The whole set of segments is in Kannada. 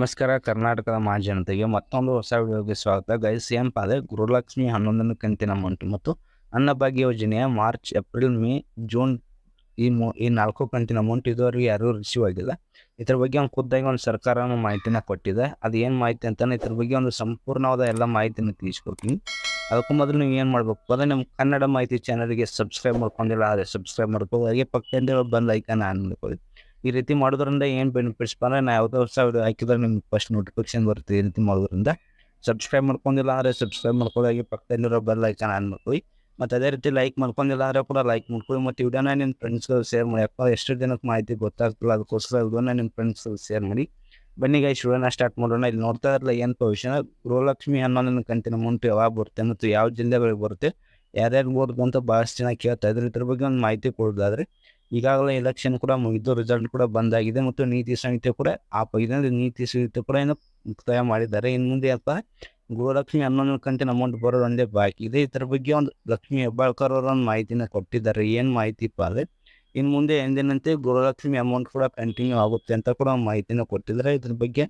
ನಮಸ್ಕಾರ, ಕರ್ನಾಟಕದ ಮಹಾಜನತೆಗೆ ಮತ್ತೊಂದು ಹೊಸ ವಿಡಿಯೋಗೆ ಸ್ವಾಗತ. ಗೈಸ್ ಏನಪ್ಪ ಅದೇ ಗುರುಲಕ್ಷ್ಮಿ ಹನ್ನೊಂದನೇ ಕಂತಿನ ಮಂಟು ಮತ್ತು ಅನ್ನಭಾಗ್ಯ ಯೋಜನೆಯ ಮಾರ್ಚ್, ಏಪ್ರಿಲ್, ಮೇ, ಜೂನ್ ಈ ಮೂ, ಈ ನಾಲ್ಕು ಕಂತಿನ ಅಮೌಂಟ್ ಇದುವರೆಗೆ ಯಾರೂ ರಿಸೀವ್ ಆಗಿಲ್ಲ. ಇದ್ರ ಬಗ್ಗೆ ಒಂದು ಖುದ್ದಾಗಿ ಒಂದು ಸರ್ಕಾರ ಮಾಹಿತಿನ ಕೊಟ್ಟಿದೆ. ಅದು ಏನು ಮಾಹಿತಿ ಅಂತಾನೆ ಇದ್ರ ಬಗ್ಗೆ ಒಂದು ಸಂಪೂರ್ಣವಾದ ಎಲ್ಲ ಮಾಹಿತಿನ ತಿಳಿಸ್ಕೊಡ್ತೀನಿ. ಅದಕ್ಕೂ ಮೊದಲು ನೀವು ಏನು ಮಾಡಬೇಕು? ಅದೇ ನಮ್ಮ ಕನ್ನಡ ಮಾಹಿತಿ ಚಾನಲ್ಗೆ ಸಬ್ಸ್ಕ್ರೈಬ್ ಮಾಡ್ಕೊಂಡಿಲ್ಲ, ಆದರೆ ಸಬ್ಸ್ಕ್ರೈಬ್ ಮಾಡ್ಕೋ. ಹಾಗೆ ಪಕ್ಕದಿಂದ ಬಂದು ಐಕನ್ ಆನ್ ಮಾಡ್ಕೊಳ್ಳಿ. ಈ ರೀತಿ ಮಾಡೋದ್ರಿಂದ ಏನು ಬೆನಿಫಿಟ್ಸ್ ಬಂದರೆ ನಾ ಯಾವುದೋ ವಿಡಿಯೋ ಹಾಕಿದ್ರೆ ನಿಮ್ಗೆ ಫಸ್ಟ್ ನೋಟಿಫಿಕೇಶನ್ ಬರುತ್ತೆ ಈ ರೀತಿ ಮಾಡೋದ್ರಿಂದ ಸಬ್ಸ್ಕ್ರೈಬ್ ಮಾಡ್ಕೊಂಡಿಲ್ಲ ಅಂದರೆ ಸಬ್ಸ್ಕ್ರೈಬ್ ಮಾಡ್ಕೊಳ್ಳಿ ಪಕ್ಕದಲ್ಲಿರೋ ಬೆಲ್ ಐಕನ್ ಆನ್ ಮಾಡ್ಕೊಳ್ಳಿ. ಮತ್ತು ಅದೇ ರೀತಿ ಲೈಕ್ ಮಾಡ್ಕೊಂಡಿಲ್ಲ ಅಂದರೆ ಕೂಡ ಲೈಕ್ ಮಾಡ್ಕೊಳ್ಳಿ. ಮತ್ತು ವಿಡಿಯೋನ ನಿಮ್ಮ ಫ್ರೆಂಡ್ಸ್ಗಳು ಶೇರ್ ಮಾಡಿ. ಅಪ್ಪ, ಎಷ್ಟು ಜನಕ್ಕೆ ಮಾಹಿತಿ ಗೊತ್ತಾಗ್ತಿಲ್ಲ ಅದಕ್ಕೋಸ್ಕರ ವಿಡಿಯೋನ ನಿಮ್ಮ ಫ್ರೆಂಡ್ಸ್ಗಳು ಶೇರ್ ಮಾಡಿ. ಬನ್ನಿ ಗೈ ವಿಡಿಯೋನ ಸ್ಟಾರ್ಟ್ ಮಾಡೋಣ. ಇಲ್ಲಿ ನೋಡ್ತಾ ಇರಲ್ಲ ಏನು ವಿಷಯ ಗೃಹಲಕ್ಷ್ಮಿ ನನ್ನ ಕಂತಿನ ಅಮೌಂಟ್ ಯಾವಾಗ ಬರುತ್ತೆ ಮತ್ತು ಯಾವ ಜಿಲ್ಲೆಗಳಿಗೆ ಬರುತ್ತೆ. ಯಾರ್ಯಾರು ಬರುತ್ತೆ ಅಂತ ಭಾಳಷ್ಟು ಜನ ಕೇಳ್ತಾ ಇದ್ರು. ಇದ್ರ ಬಗ್ಗೆ ಒಂದು ಮಾಹಿತಿ ಕೊಡೋದಾದ್ರೆ ಈಗಾಗಲೇ ಎಲೆಕ್ಷನ್ ಕೂಡ ಮುಗಿದು ರಿಸಲ್ಟ್ ಕೂಡ ಬಂದಾಗಿದೆ ಮತ್ತು ನೀತಿ ಸಂಹಿತೆ ಕೂಡ ಆ ಇದೇ ನೀತಿ ಸಂಹಿತೆ ಕೂಡ ಏನು ಮುಕ್ತಾಯ ಮಾಡಿದ್ದಾರೆ. ಇನ್ನು ಮುಂದೆ ಅಪ್ಪ ಗೃಹಲಕ್ಷ್ಮಿ ಹನ್ನೊಂದು ಕಂತಿನ ಅಮೌಂಟ್ ಬರೋದು ಒಂದೇ ಬಾಕಿ ಇದೆ. ಇದರ ಬಗ್ಗೆ ಒಂದು ಲಕ್ಷ್ಮಿ ಹೆಬ್ಬಾಳ್ಕರ್ ಅವರು ಒಂದು ಮಾಹಿತಿನ ಕೊಟ್ಟಿದ್ದಾರೆ. ಏನು ಮಾಹಿತಿಪ್ಪ ಅಂದರೆ ಇನ್ನು ಮುಂದೆ ಎಂದಿನಂತೆ ಗೃಹಲಕ್ಷ್ಮಿ ಅಮೌಂಟ್ ಕೂಡ ಕಂಟಿನ್ಯೂ ಆಗುತ್ತೆ ಅಂತ ಕೂಡ ಒಂದು ಮಾಹಿತಿನ ಕೊಟ್ಟಿದ್ದಾರೆ. ಇದ್ರ ಬಗ್ಗೆ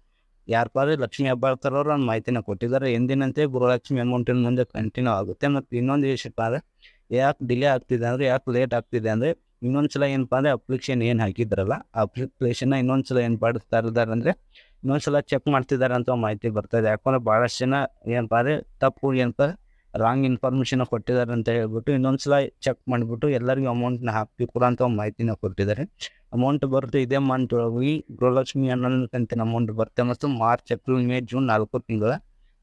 ಯಾರಪ್ಪ ಅಂದರೆ ಲಕ್ಷ್ಮಿ ಹೆಬ್ಬಾಳ್ಕರ್ ಅವರು ಒಂದು ಮಾಹಿತಿನ ಕೊಟ್ಟಿದ್ದಾರೆ. ಎಂದಿನಂತೆ ಗೃಹಲಕ್ಷ್ಮಿ ಅಮೌಂಟ್ ಇನ್ನು ಮುಂದೆ ಕಂಟಿನ್ಯೂ ಆಗುತ್ತೆ. ಮತ್ತು ಇನ್ನೊಂದು ವಿಷಯಪ್ಪ ಅಂದರೆ ಯಾಕೆ ಡಿಲೇ ಆಗ್ತಿದೆ ಅಂದರೆ ಯಾಕೆ ಲೇಟ್ ಆಗ್ತಿದೆ ಅಂದರೆ ಇನ್ನೊಂದು ಸಲ ಏನಪ್ಪ ಅಂದರೆ ಅಪ್ಲಿಕೇಶನ್ ಏನು ಹಾಕಿದ್ರಲ್ಲ ಆ ಅಪ್ಲಿಕೇಶನ್ನ ಇನ್ನೊಂದ್ಸಲ ಏನು ಪಡಿಸ್ತಾ ಇದ್ದಾರೆ ಅಂದರೆ ಇನ್ನೊಂದ್ಸಲ ಚೆಕ್ ಮಾಡ್ತಿದ್ದಾರೆ ಅಂತ ಮಾಹಿತಿ ಬರ್ತಾ ಇದೆ. ಯಾಕಂದ್ರೆ ಭಾಳಷ್ಟು ಜನ ಏನಪ್ಪ ಅಂದರೆ ತಪ್ಪು ಏನಪ್ಪ ರಾಂಗ್ ಇನ್ಫಾರ್ಮೇಷನ್ ಕೊಟ್ಟಿದ್ದಾರೆ ಅಂತ ಹೇಳ್ಬಿಟ್ಟು ಇನ್ನೊಂದ್ಸಲ ಚೆಕ್ ಮಾಡಿಬಿಟ್ಟು ಎಲ್ಲರಿಗೂ ಅಮೌಂಟ್ನ ಹಾಕಿ ಕೂಡ ಅಂತ ಮಾಹಿತಿನ ಕೊಟ್ಟಿದ್ದಾರೆ. ಅಮೌಂಟ್ ಬರುತ್ತೆ ಇದೇ ಮಂತ್ ಒಳಗೆ, ಗೃಹಲಕ್ಷ್ಮಿ ಹನ್ನೊಂದು ಕಂತಿನ ಅಮೌಂಟ್ ಬರುತ್ತೆ. ಮತ್ತು ಮಾರ್ಚ್, ಏಪ್ರಿಲ್, ಮೇ, ಜೂನ್ ನಾಲ್ಕು ತಿಂಗಳ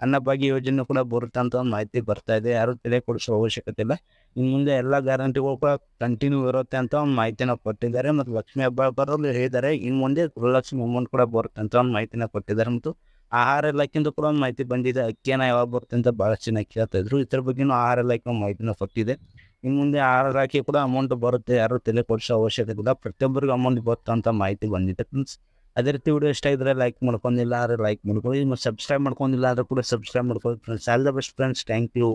ಅನ್ನಭಾಗ್ಯ ಯೋಜನೆ ಕೂಡ ಬರುತ್ತೆ ಅಂತ ಒಂದು ಮಾಹಿತಿ ಬರ್ತಾ ಇದೆ. ಯಾರು ತಲೆ ಕೊಡಿಸೋ ಅವಶ್ಯಕತೆ ಇಲ್ಲ. ಇನ್ನು ಮುಂದೆ ಎಲ್ಲ ಗ್ಯಾರಂಟಿಗಳು ಕೂಡ ಕಂಟಿನ್ಯೂ ಇರುತ್ತೆ ಅಂತ ಒಂದು ಮಾಹಿತಿನ ಕೊಟ್ಟಿದ್ದಾರೆ. ಮತ್ತು ಲಕ್ಷ್ಮೀ ಹಬ್ಬ ಬರೋದು ಹೇಳಿದ್ದಾರೆ. ಇನ್ನು ಮುಂದೆ ಗೃಹಲಕ್ಷ್ಮಿ ಅಮೌಂಟ್ ಕೂಡ ಬರುತ್ತೆ ಅಂತ ಒಂದು ಮಾಹಿತಿನ ಕೊಟ್ಟಿದ್ದಾರೆ. ಮತ್ತು ಆಹಾರ ಇಲಾಖೆಯಿಂದ ಕೂಡ ಒಂದು ಮಾಹಿತಿ ಬಂದಿದೆ. ಅಕ್ಕಿನ ಯಾವಾಗ ಬರುತ್ತೆ ಅಂತ ಭಾಳಷ್ಟು ಜನ ಕೇಳ್ತಾ ಇದ್ರು. ಇದ್ರ ಬಗ್ಗೆನೂ ಆಹಾರ ಇಲಾಖೆ ಮಾಹಿತಿನ ಕೊಟ್ಟಿದೆ. ಇನ್ನು ಮುಂದೆ ಆಹಾರ ಇಲಾಖೆ ಕೂಡ ಅಮೌಂಟ್ ಬರುತ್ತೆ. ಯಾರು ತಲೆ ಕೊಡಿಸೋ ಅವಶ್ಯಕತೆ ಇಲ್ಲ. ಪ್ರತಿಯೊಬ್ಬರಿಗೂ ಅಮೌಂಟ್ ಬರುತ್ತೆ ಅಂತ ಮಾಹಿತಿ ಬಂದಿದೆ. ಅದೇ ರೀತಿ ವಿಡಿಯೋ ಇಷ್ಟ ಇದ್ದರೆ ಲೈಕ್ ಮಾಡ್ಕೊಂಡಿಲ್ಲ ಆದರೆ ಲೈಕ್ ಮಾಡ್ಕೊಳ್ಳಿ. ಮತ್ತು ಸಬ್ಸ್ಕ್ರೈಬ್ ಮಾಡ್ಕೊಂಡಿಲ್ಲ ಆದರೆ ಕೂಡ ಸಬ್ಸ್ಕ್ರೈಬ್ ಮಾಡ್ಕೊಳ್ಳಿ. Friends all the best friends thank you